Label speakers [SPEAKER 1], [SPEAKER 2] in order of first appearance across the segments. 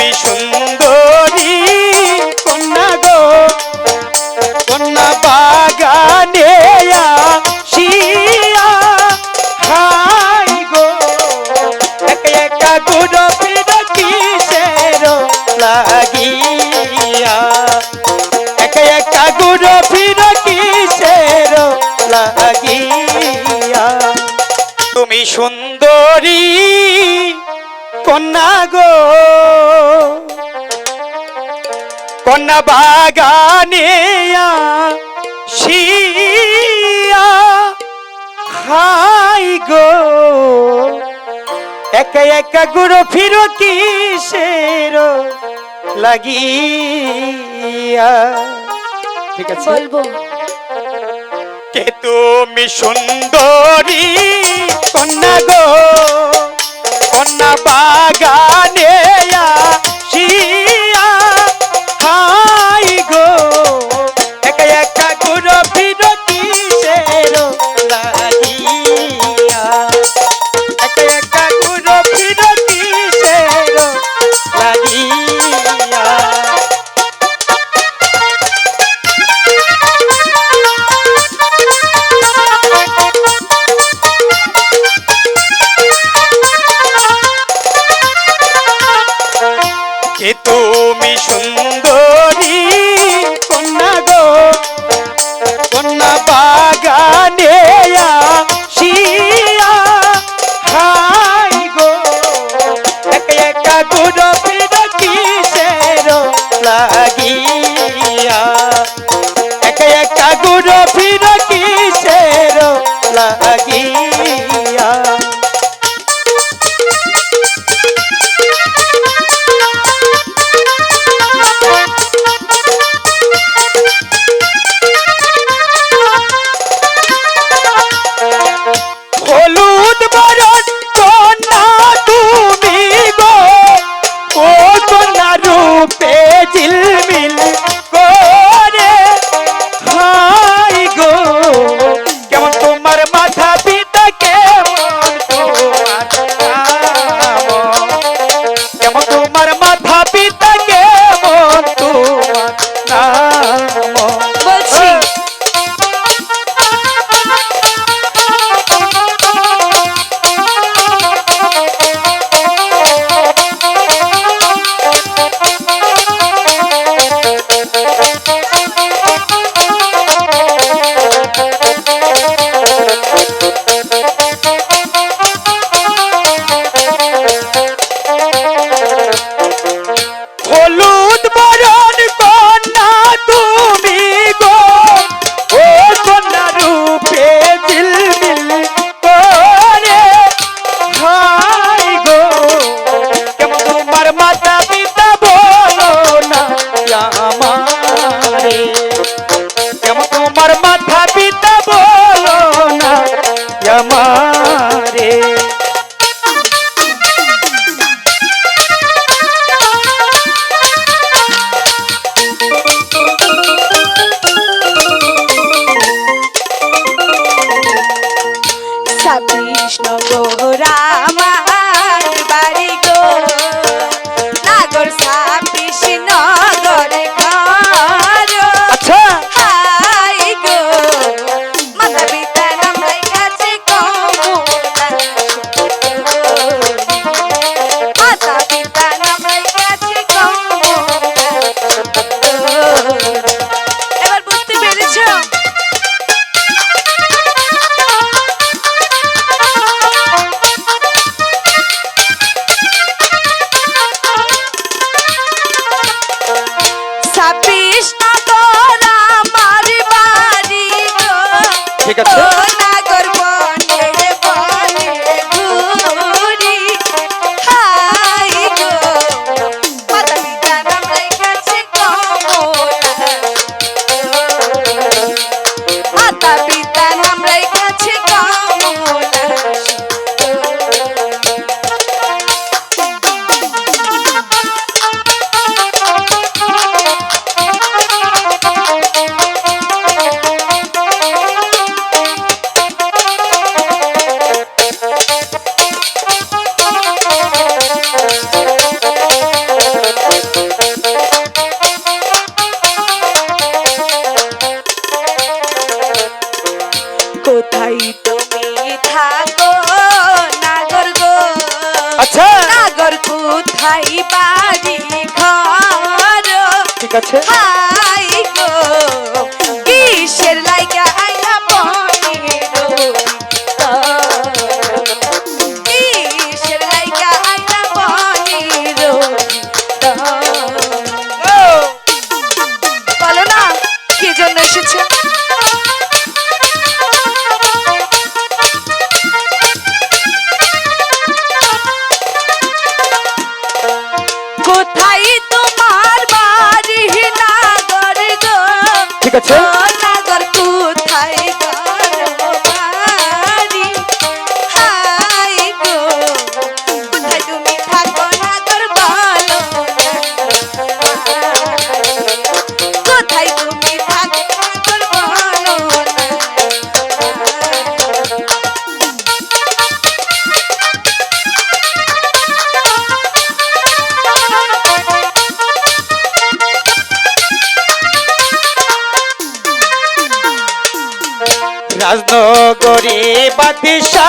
[SPEAKER 1] তুমি সুন্দরী, কন্যা গো। কন্যা বাগানে শিয়া গো। একা একা গুড়ো ফিরো কিসের লাগিয়া? একা একা গুড়ো ফিরো কিসের লাগিয়া? তুমি সুন্দরী কন্যা বাগানে শিয়া খাই গো। একা একা গুড়ো ফিরো কিসের লাগিয়া? ঠিক আছে?
[SPEAKER 2] বলব।
[SPEAKER 1] কে তুমি সুন্দরী? কন্যা গো কন্যা বাগানে কে তুমি সুন্দরী। আমারে
[SPEAKER 2] touch it. ওরে
[SPEAKER 1] বাদশা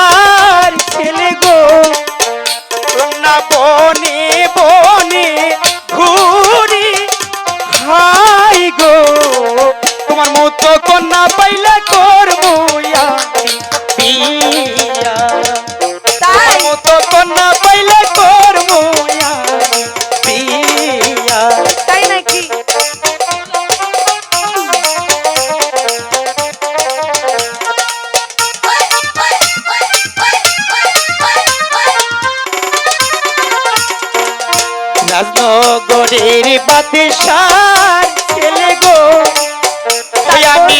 [SPEAKER 1] সাথে সার গো। আমি